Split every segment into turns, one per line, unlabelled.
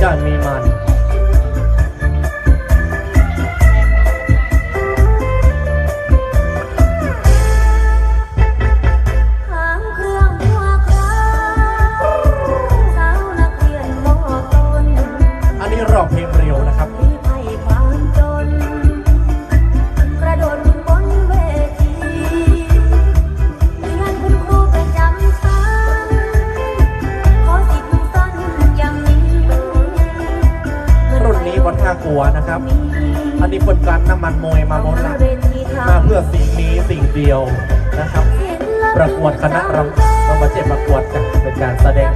จานมีมัน
อันนี้รอบเพลงเรี
ยวัวนะ
ครับ อันนี้เป็นการน้ำมันมวยมาหมดละมาเพื่อสิ่งนี้สิ่งเดียวนะครับ ประกวดคณะรำเรามาเจ็บประกวดกันเป็นการแสดง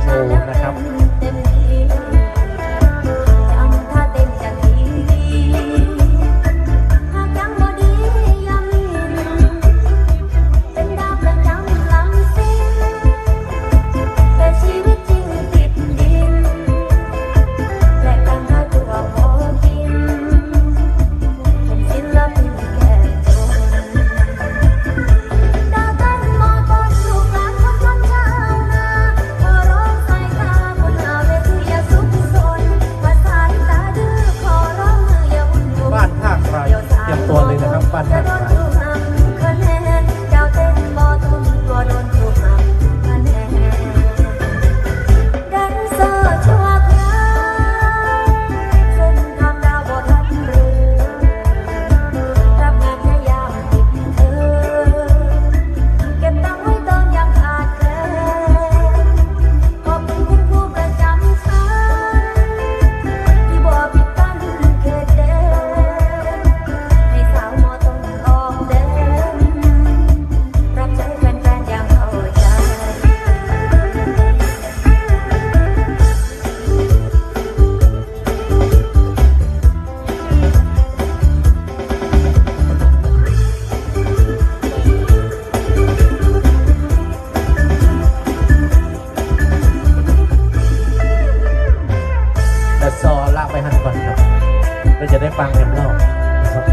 ท่า
นก่อนครับเราจะได้ฟังเต็มรอบนะครับ